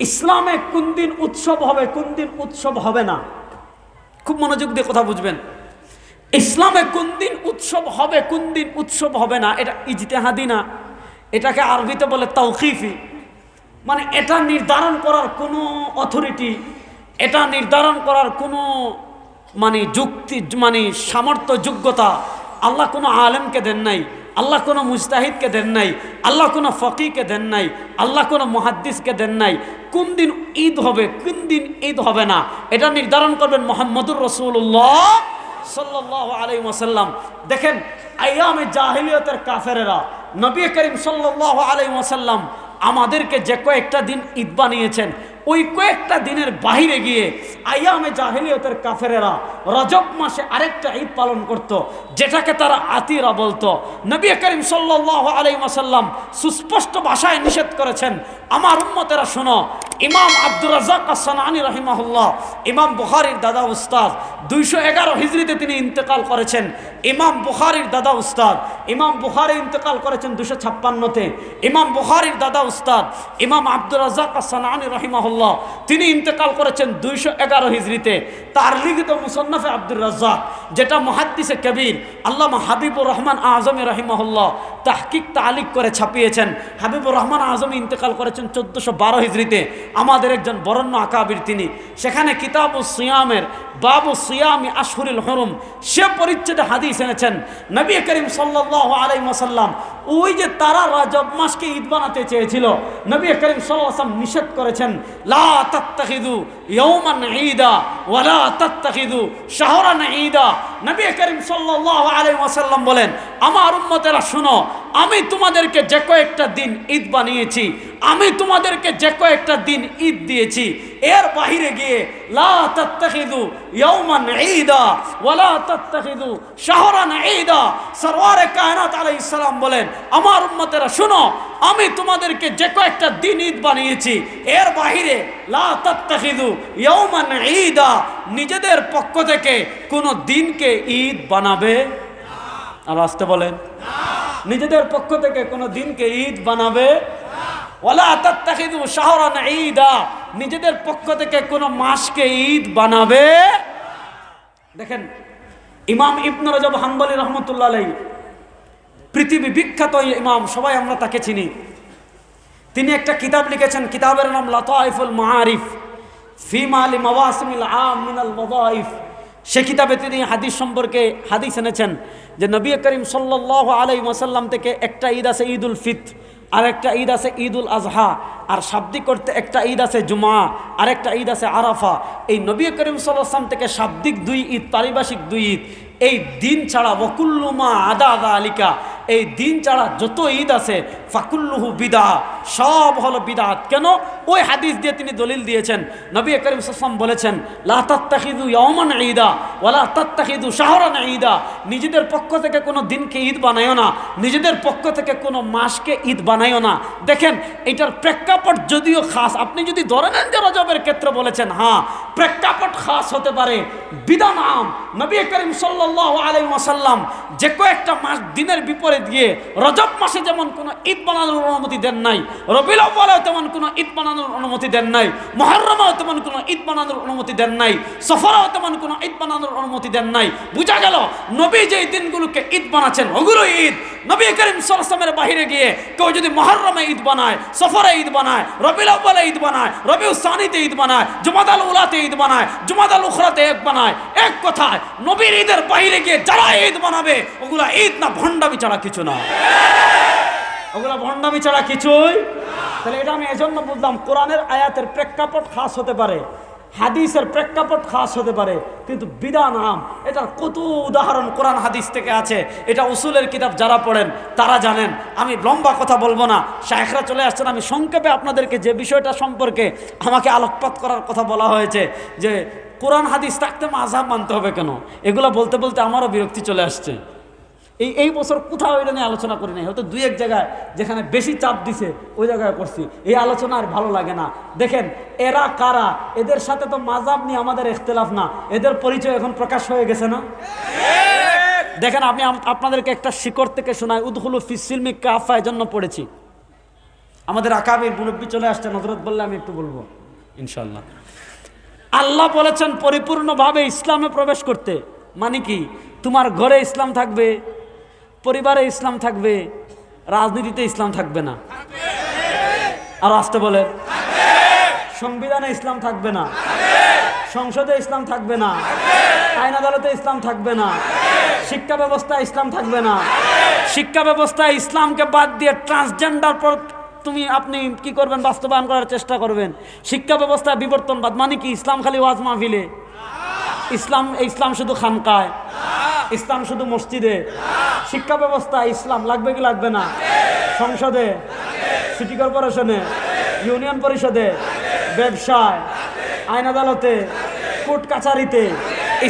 ইসলামে কোন দিন উৎসব হবে, কোন দিন উৎসব হবে না। খুব মনোযোগ দিয়ে কথা বুঝবেন। ইসলামে কোন দিন উৎসব হবে, কোন দিন উৎসব হবে না, এটা ইজতেহাদি না। এটাকে আরবিতে বলে তৌকিফি মানে এটা নির্ধারণ করার কোনো অথরিটি এটা নির্ধারণ করার কোনো মানে যুক্তি মানে সামর্থ্য, যোগ্যতা আল্লাহ কোনো আলেমকে দেন নাই। আল্লাহ কোনো মুস্তাহিদকে দেন নাই, আল্লাহ কোনো ফকিকে দেন নাই, আল্লাহ কোনো মহাদ্দিসকে দেন নাই। কোন দিন ঈদ হবে, কোন দিন ঈদ হবে না? এটা নির্ধারণ করবেন মোহাম্মদুর রসুল্লাহ সাল্লাহ আলাই ওসাল্লাম দেখেন আয়ামে জাহিলিয়তের কাফেরেরা, নবী করিম সাল্লাহ আলাই ওসাল্লাম আমাদেরকে যে কয়েকটা দিন ঈদ বানিয়েছেন ওই কয়েকটা দিনের বাহিরে গিয়ে আয়ামে জাহিলিয়তের কাফেরেরা রজব মাসে আরেকটা ঈদ পালন করত, যেটাকে তারা আতিরা বলতো। নবী করিম সাল্লাহ আলাই ওসাল্লাম সুস্পষ্ট ভাষায় নিষেধ করেছেন, আমার উম্মতেরা শোনো, ইমাম আব্দুর রাজাক আসানি রহিমাহুল্লাহ, ইমাম বুখারির দাদা উস্তাদ, দুইশো এগারো হিজড়িতে তিনি ইন্তেকাল করেছেন। ইমাম বুখারির দাদা উস্তাদ, ইমাম বুখারি ইন্তেকাল করেছেন দুশো ছাপ্পান্নতে। ইমাম বুখারির দাদা উস্তাদ, ইমাম আব্দুর রাজাক আসানি রহিমাহুল্লাহ তিনি ইন্তেকাল করেছেন দুইশো এগারো হিজড়িতে। তার লিখিত মুসন্নফে আব্দুর রাজ্জাক, যেটা মহাদ্দিসে কবির আল্লামা হাবিবুর রহমান আজমি রহিমাহুল্লাহ তাহকিক তালিক করে ছাপিয়েছেন। হাবিবুর রহমান আজমি ইন্তেকাল করেছেন চোদ্দোশো বারো হিজড়িতে। আমাদের একজন বরণ্য আকাবির তিনি। সেখানে কিতাব ও সিয়ামের বাবু সিয়ামি আশহুরুল হরুম, সে পরিচ্ছেদে হাদিস এনেছেন। নবী করিম সাল্লাহ আলাই মাসাল্লাম ওই যে তারা রাজব মাসকে ঈদ বানাতে চেয়েছিল, নবী করিম সাল্লাম নিষেধ করেছেন, লা ইয়ৌমান ঈদা ওয়ালা তাত্তাখিদু শাহরান ঈদা। নবী করিম সাল্লাল্লাহু আলাইহি ওয়াসাল্লাম বলেন আমার উম্মতেরা শুনো আমি তোমাদেরকে যে কয়েকটা দিন ঈদ বানিয়েছি, আমি তোমাদেরকে যে কয়েকটা দিন ঈদ দিয়েছি। এর বাহিরে গিয়ে, লা বলেন, আমার উম্মতেরা, শুনো, আমি তোমাদেরকে যে কয়েকটা দিন ঈদ বানিয়েছি, এর বাহিরে লা তাত্তাখিদু ঈদা। নিজেদের পক্ষ থেকে কোনো দিনকে ঈদ বানাবে? আর আসতে বলেন নিজেদের পক্ষ থেকে কোনো দিনকে ঈদ বানাবে? শাহরান নিজেদের পক্ষ থেকে কোনো মাসকে ঈদ বানাবে? দেখেন, ইমাম ইবনু রজব হাম্বলি রহমতুল্লাহ আলাই পৃথিবী বিখ্যাত ইমাম, সবাই আমরা তাকে চিনি। তিনি একটা কিতাব লিখেছেন, কিতাবের নাম লতাইফুল মাহারিফ ফিমা আলী মওয়াসিমিল আম মিনাল মদাইফ সে কিতাবে তিনি হাদিস সম্পর্কে হাদিস এনেছেন যে নবী করিম সাল্লাহ আলাই ওয়াসাল্লাম থেকে একটা ঈদ আছে ঈদ উল ফিত্র আর একটা ঈদ আছে ঈদ উল আজহা, আর শাব্দিক করতে একটা ঈদ আছে জুমা আর একটা ঈদ আছে আরাফা। এই নবী করিম সাল্লাম থেকে শাব্দিক দুই ঈদ, পারিভাষিক দুই ঈদ। এই দিন ছাড়া ওকুল্লুমা আদা আদা আলিকা, এই দিন ছাড়া যত ঈদ আছে ফাকুল্লুহু বিদা সব হলো বিদাত। কেন? ওই হাদিস দিয়ে তিনি দলিল দিয়েছেন। নবী করিম সাল্লাম বলেছেন, লা তাত্তাখিদু ইয়মান ঈদা তাত্তাখিদু শাহরান ঈদা। নিজেদের পক্ষ থেকে কোনো দিনকে ঈদ বানায়ও না, নিজেদের পক্ষ থেকে কোনো মাসকে ঈদ বানায়ও না। দেখেন, এটার প্রেক্ষাপট যদিও খাস, আপনি যদি ধরে নেন যে রজবের ক্ষেত্রে বলেছেন হ্যাঁ প্রেক্ষাপট খাস হতে পারে, বিধান আম। নবী করিম সাল্লাহ আলাই ওয়াসাল্লাম যে কয়েকটা মাস দিনের বিপরীত গিয়ে রজব মাসে যেমন কোনো ঈদ বানানোর অনুমতি দেন নাই রবিল আব্বালেও তেমন কোনো ঈদ বানানোর অনুমতি দেন নাই মহরমাও তেমন কোনো ঈদ বানানোর অনুমতি দেন নাই, সফরাও তেমন কোনো ঈদ বানানোর অনুমতি দেন নাই। বোঝা গেল, নবী যে দিনগুলোকে ঈদ বানাচ্ছেন ওগুলো ঈদ, নবী করিম সরসমের বাহিরে গিয়ে কেউ যদি মহরমে ঈদ বানায়, সফরে ঈদ বানায় রবিল আব্বালে ঈদ বানায় রবিউ সানিতে ঈদ বানায়, জুমাদাল উলাতে ঈদ বানায়, জুমাদাল উখরাতে এক বানায়, এক কথায় নবীর ঈদের বাহিরে গিয়ে যারা ঈদ বানাবে, ওগুলা ঈদ না ভণ্ডামি ছাড়া কিছু না। ওগুলা ভণ্ডামি ছাড়া কিছুই তাহলে এটা আমি এজন্য বুঝলাম, কোরআনের আয়াতের প্রেক্ষাপট খাস হতে পারে, হাদিসের প্রেক্ষাপট খাস হতে পারে, কিন্তু বিধান আম, এটার কত উদাহরণ কোরআন হাদিস থেকে আছে, এটা উসুলের কিতাব যারা পড়েন তারা জানেন, আমি লম্বা কথা বলব না, শায়খরা চলে আসছেন, আমি সংক্ষেপে আপনাদেরকে যে বিষয়টা সম্পর্কে আমাকে আলোকপাত করার কথা বলা হয়েছে, যে কোরআন হাদিস থাকতে মাঝাব মানতে হবে কেন? এগুলো বলতে বলতে আমারও বিরক্তি চলে আসছে। এই এই বছর কোথাও এটা নিয়ে আলোচনা করি নাই। হয়তো দুই এক জায়গায় যেখানে বেশি চাপ দিছে ওই জায়গায় করছি। এই আলোচনা আর ভালো লাগে না। দেখেন এরা কারা? এদের সাথে তো মাজাব নিয়ে আমাদের ইখতলাফ না। এদের পরিচয় এখন প্রকাশ হয়ে গেছে না? দেখেন আমি আপনাদেরকে একটা শিকড় থেকে শোনাই। উদহুলু ফিসিলমি কাফা জন্য পড়েছি। আমাদের আকাবির মুরব্বী চলে আসছে নজরত বললে আমি একটু বলব। ইনশাল্লাহ আল্লাহ বলেছেন পরিপূর্ণভাবে ইসলামে প্রবেশ করতে। মানে কি? তোমার ঘরে ইসলাম থাকবে পরিবারে ইসলাম থাকবে, রাজনীতিতে ইসলাম থাকবে না। আর আসতে বলে, সংবিধানে ইসলাম থাকবে না। সংসদে ইসলাম থাকবে না। আইন আদালতে ইসলাম থাকবে না। শিক্ষা ব্যবস্থায় ইসলাম থাকবে না। শিক্ষা ব্যবস্থায় ইসলামকে বাদ দিয়ে ট্রান্সজেন্ডার পর তুমি, আপনি কি করবেন? বাস্তবায়ন করার চেষ্টা করবেন। শিক্ষা ব্যবস্থায় বিবর্তনবাদ মানে কি? ইসলাম খালি ওয়াজ মাহফিলে। ইসলাম ইসলাম শুধু খানকায়। ইসলাম শুধু মসজিদে। শিক্ষা ব্যবস্থা, ইসলাম লাগবে কি লাগবে না? সংসদে। সিটি কর্পোরেশনে। ইউনিয়ন পরিষদে। ব্যবসায়। আইন আদালতে। কোর্ট কাছারিতে।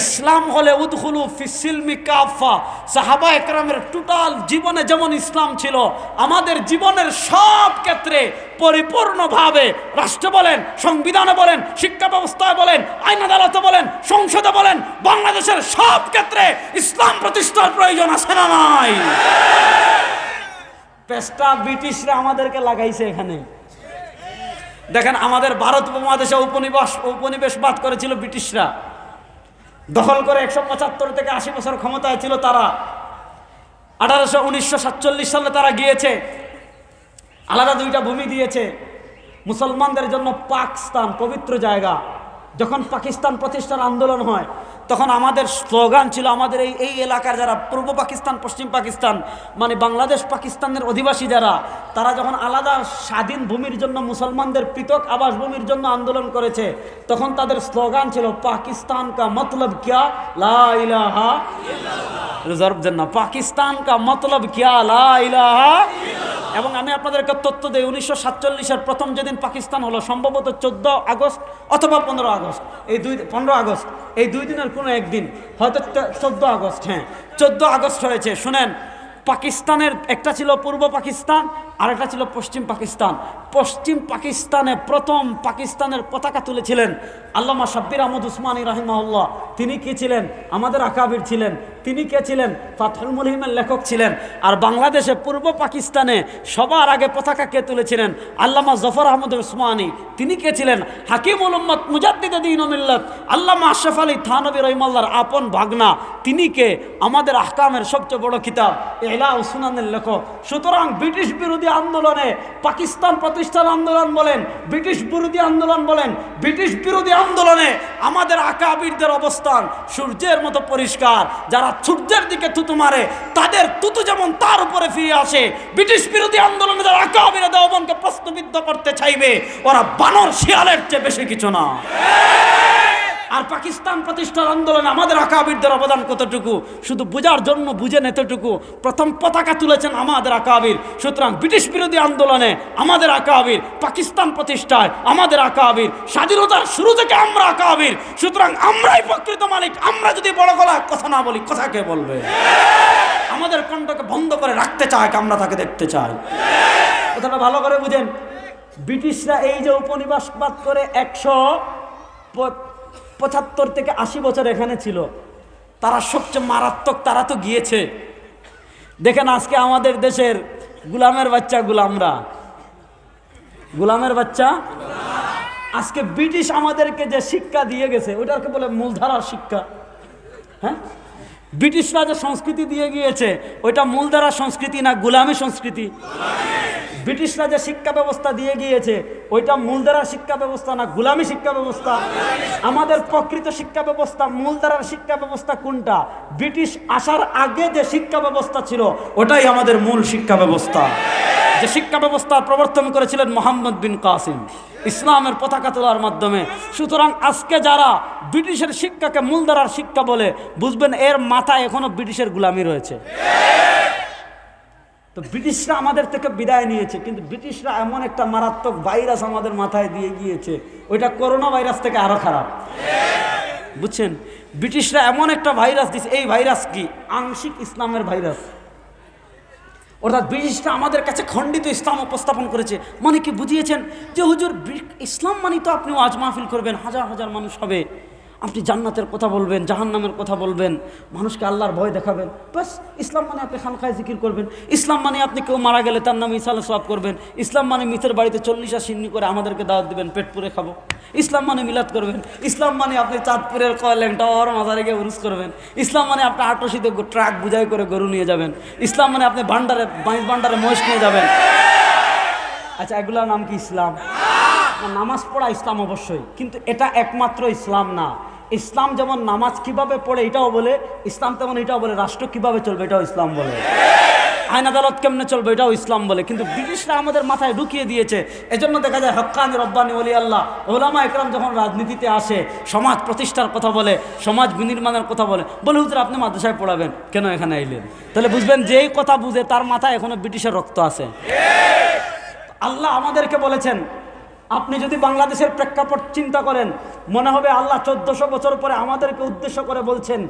ইসলাম হলে উদখুলু ফিসিলমি কাফা। সাহাবা একরামের টোটাল জীবনে যেমন ইসলাম ছিল, আমাদের জীবনের সব ক্ষেত্রে পরিপূর্ণভাবে রাষ্ট্র বলেন, সংবিধানে বলেন, শিক্ষা ব্যবস্থায় বলেন, আইন আদালতে বলেন, সংসদে বলেন, বাংলাদেশের সব ক্ষেত্রে ইসলাম প্রতিষ্ঠার প্রয়োজন আছে না নাই? পেস্টা ব্রিটিশরা আমাদেরকে লাগাইছে এখানে। দেখেন, আমাদের ভারত উপমহাদেশে উপনিবাস উপনিবেশবাদ করেছিল ব্রিটিশরা। দখল করে একশো পঁচাত্তর থেকে আশি বছর ক্ষমতায় ছিল তারা। আঠারোশো উনিশশো সাতচল্লিশ সালে তারা গিয়েছে। আলাদা দুইটা ভূমি দিয়েছে। মুসলমানদের জন্য পাকিস্তান পবিত্র জায়গা। যখন পাকিস্তান প্রতিষ্ঠার আন্দোলন হয় তখন আমাদের স্লোগান ছিল আমাদের এই এই এলাকার যারা পূর্ব পাকিস্তান, পশ্চিম পাকিস্তান মানে বাংলাদেশ পাকিস্তানের অধিবাসী যারা, তারা যখন আলাদা স্বাধীন ভূমির জন্য মুসলমানদের পৃথক আবাস ভূমির জন্য আন্দোলন করেছে, তখন তাদের স্লোগান ছিল, পাকিস্তান কা মতলব কিয়া লা ইলাহা রিজার্ভ জন্য পাকিস্তান কা মতলব কিয়া লা ইলাহা এবং আমি আপনাদেরকে তথ্য দিই, উনিশশো সাতচল্লিশের প্রথম যেদিন পাকিস্তান হলো, সম্ভবত চোদ্দ আগস্ট অথবা পনেরো আগস্ট। এই দুই, পনেরো আগস্ট, এই দুই দিনের কোনো একদিন, হয়তো চোদ্দ আগস্ট হ্যাঁ। চোদ্দ আগস্ট হয়েছে, শুনেন, পাকিস্তানের, একটা ছিল পূর্ব পাকিস্তান আর একটা ছিল পশ্চিম পাকিস্তান। পশ্চিম পাকিস্তানে প্রথম পাকিস্তানের পতাকা তুলেছিলেন আল্লামা সাব্বির আহমদ উসমানী রাহিমাউল্লাহ তিনি কে ছিলেন? আমাদের আকাবির ছিলেন। তিনি কে ছিলেন? ফাতহুল মুলহিমের লেখক ছিলেন। আর বাংলাদেশে পূর্ব পাকিস্তানে সবার আগে পতাকা কে তুলেছিলেন? আল্লামা জফর আহমদ উসমানী। তিনি কে ছিলেন? হাকিমুল উম্মত মুজাদ্দিদ দিন মিল্লত। আল্লামা আশরাফ আলী থানবী রহিমাল্লার আপন ভাগনা। তিনি কে? আমাদের আহকামের সবচেয়ে বড় কিতাব এলা উসমানের লেখক। সুতরাং ব্রিটিশ বিরোধী আন্দোলনে, পাকিস্তান প্রতিষ্ঠান আন্দোলন বলেন, ব্রিটিশ বিরোধী আন্দোলন বলেন, ব্রিটিশ বিরোধী আন্দোলনে আমাদের আকাবিরদের অবস্থান সূর্যের মতো পরিষ্কার। যারা সূর্যের দিকে থুতু মারে, তাদের তুতু যেমন তার উপরে ফিরে আসে, ব্রিটিশ বিরোধী আন্দোলনে যারা আকাবিরে দেওবনকে প্রশ্নবিদ্ধ করতে চাইবে, ওরা বানর শিয়ালের চেয়ে বেশি কিছু না। আর পাকিস্তান প্রতিষ্ঠার আন্দোলনে আমাদের আকাবিরদের অবদান কতটুকু? শুধু বোঝার জন্য বুঝেন এতটুকু প্রথম পতাকা তুলেছেন আমাদের আকাবির। সুতরাং ব্রিটিশ বিরোধী আন্দোলনে আমাদের আকাবির, পাকিস্তান প্রতিষ্ঠায় আমাদের আকাবির, স্বাধীনতার শুরু থেকে আমরা আকাবির। সুতরাং আমরাই প্রকৃত মালিক, আমরা যদি বড় গলা কথা না বলি, কথা কে বলবে? আমাদের কণ্ঠকে বন্ধ করে রাখতে চায়, আমরা তাকে দেখতে চাই। কথাটা ভালো করে বুঝেন। ব্রিটিশরা এই যে উপনিবাসবাদ করে একশো পঁচাত্তর থেকে আশি বছর এখানে ছিল। তারা সবচেয়ে মারাত্মক তারা তো গিয়েছে। দেখেন আজকে আমাদের দেশের গুলামের বাচ্চা গুলামরা। গুলামের বাচ্চা? আজকে ব্রিটিশ আমাদেরকে যে শিক্ষা দিয়ে গেছে, ওটাকে বলে মূলধারার শিক্ষা। হ্যাঁ? ব্রিটিশরা যে সংস্কৃতি দিয়ে গিয়েছে, ওইটা মূলধারা সংস্কৃতি না গুলামী সংস্কৃতি? ব্রিটিশরা যে শিক্ষা ব্যবস্থা দিয়ে গিয়েছে, ওইটা মূলধারার শিক্ষা ব্যবস্থা না গুলামী শিক্ষা ব্যবস্থা? আমাদের প্রকৃত শিক্ষা ব্যবস্থা, মূলধারার শিক্ষা ব্যবস্থা কোনটা? ব্রিটিশ আসার আগে যে শিক্ষা ব্যবস্থা ছিল, ওটাই আমাদের মূল শিক্ষা ব্যবস্থা। যে শিক্ষা ব্যবস্থা প্রবর্তন করেছিলেন মোহাম্মদ বিন কাসিম, ইসলামের পতাকা তোলার মাধ্যমে। সুতরাং আজকে যারা ব্রিটিশের শিক্ষাকে মূলধারার শিক্ষা বলে বুঝবেন, এর মাথায় এখনও ব্রিটিশের গুলামি রয়েছে। তো ব্রিটিশরা আমাদের থেকে বিদায় নিয়েছে, কিন্তু ব্রিটিশরা এমন একটা মারাত্মক ভাইরাস আমাদের মাথায় দিয়ে গিয়েছে, ওইটা করোনা ভাইরাস থেকে আরও খারাপ। বুঝছেন? ব্রিটিশরা এমন একটা ভাইরাস দিচ্ছে এই ভাইরাস কি? আংশিক ইসলামের ভাইরাস। অর্থাৎ ব্রিটিশরা আমাদের কাছে খণ্ডিত ইসলাম উপস্থাপন করেছে। মানে কি বুঝিয়েছেন? যে হুজুর ইসলাম মানে তো আপনি আজ মাহফিল করবেন, হাজার হাজার মানুষ হবে। আপনি জান্নাতের কথা বলবেন, জাহান্নামের কথা বলবেন, মানুষকে আল্লাহর ভয় দেখাবেন। বাস ইসলাম মানে আপনি খানখায় জিকির করবেন। ইসলাম মানে আপনি কেউ মারা গেলে তার নামে ইসালে সব করবেন। ইসলাম মানে মিথের বাড়িতে চল্লিশা সিন্নি করে আমাদেরকে দাওয়াত দিবেন, পেট পুরে খাব। ইসলাম মানে মিলাদ করবেন। ইসলাম মানে আপনি চাঁদপুরের কয়লেন টাওয়ার মাজারে গিয়ে উরুস করবেন। ইসলাম মানে আপনি আটশিতে ট্রাক বুঝাই করে গরু নিয়ে যাবেন। ইসলাম মানে আপনি ভান্ডারে বাইশ ভান্ডারে মহিষ নিয়ে যাবেন। আচ্ছা এগুলোর নাম কি ইসলাম? নামাজ পড়া ইসলাম অবশ্যই, কিন্তু এটা একমাত্র ইসলাম না। ইসলাম যেমন নামাজ কীভাবে পড়ে এটাও বলে, ইসলাম তেমন এটাও বলে, রাষ্ট্র কীভাবে চলবে এটাও ইসলাম বলে। আইন আদালত কেমনে চলবে এটাও ইসলাম বলে, কিন্তু ব্রিটিশরা আমাদের মাথায় ঢুকিয়ে দিয়েছে। এজন্য দেখা যায় হক্কানি রব্বানি অলি আল্লাহ, ওলামা একরাম যখন রাজনীতিতে আসে, সমাজ প্রতিষ্ঠার কথা বলে, সমাজ বিনির্মাণের কথা বলে বলে, হুজুর, আপনি মাদ্রাসায় পড়াবেন, কেন এখানে আইলেন? তাহলে বুঝবেন, যেই কথা বুঝে তার মাথায় এখনও ব্রিটিশের রক্ত আছে। আল্লাহ আমাদেরকে বলেছেন আপনি যদি বাংলাদেশের প্রেক্ষাপট চিন্তা করেন, মনে হবে আল্লাহ চোদ্দশো বছর পরে আমাদেরকে উদ্দেশ্য করে বলছেন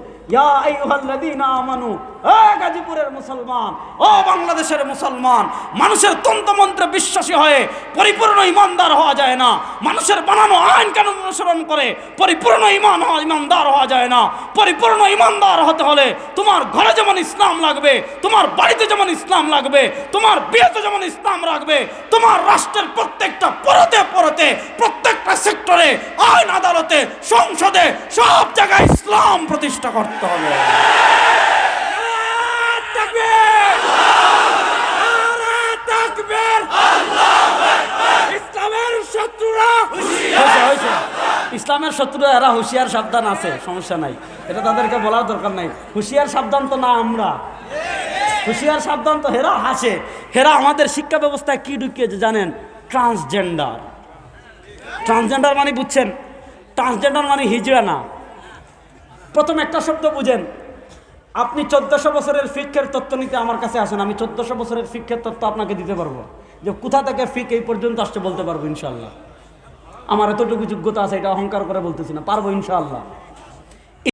গাজীপুরের মুসলমান, ও বাংলাদেশের মুসলমান, মানুষের তন্ত্রমন্ত্রে বিশ্বাসী হয়ে পরিপূর্ণ ইমানদার হওয়া যায় না। মানুষের বানানো আইন কেন অনুসরণ করে পরিপূর্ণ ইমান ইমানদার হওয়া যায় না। পরিপূর্ণ ইমানদার হতে হলে তোমার ঘরে যেমন ইসলাম লাগবে, তোমার বাড়িতে যেমন ইসলাম লাগবে, তোমার বিয়েতে যেমন ইসলাম রাখবে তোমার রাষ্ট্রের প্রত্যেকটা পরতে পরতে প্রত্যেকটা সেক্টরে, আইন আদালতে, সংসদে, সব জায়গায় ইসলাম প্রতিষ্ঠা করতে হবে। ইসলামের শত্রুরা এরা হুঁশিয়ার সাবধান আছে, সমস্যা নাই। এটা তাদেরকে বলার দরকার নাই। হুঁশিয়ার সাবধান তো না আমরা। হুঁশিয়ার সাবধান তো হেরা হাসে হেরা আমাদের শিক্ষা ব্যবস্থায় কি ঢুকিয়েছে জানেন? ট্রান্সজেন্ডার। ট্রান্সজেন্ডার মানে বুঝছেন? ট্রান্সজেন্ডার মানে হিজড়া না। প্রথম একটা শব্দ বুঝেন। আপনি চোদ্দশো বছরের ফিক্ষের তত্ত্ব নিতে আমার কাছে আসেন, আমি চোদ্দশো বছরের ফিক্ষের তত্ত্ব আপনাকে দিতে পারব। যে কোথা থেকে ফিক এই পর্যন্ত আসছে বলতে পারব ইনশাল্লাহ আমার এতটুকু যোগ্যতা আছে, এটা অহংকার করে বলতেছি না, পারব ইনশাআল্লাহ।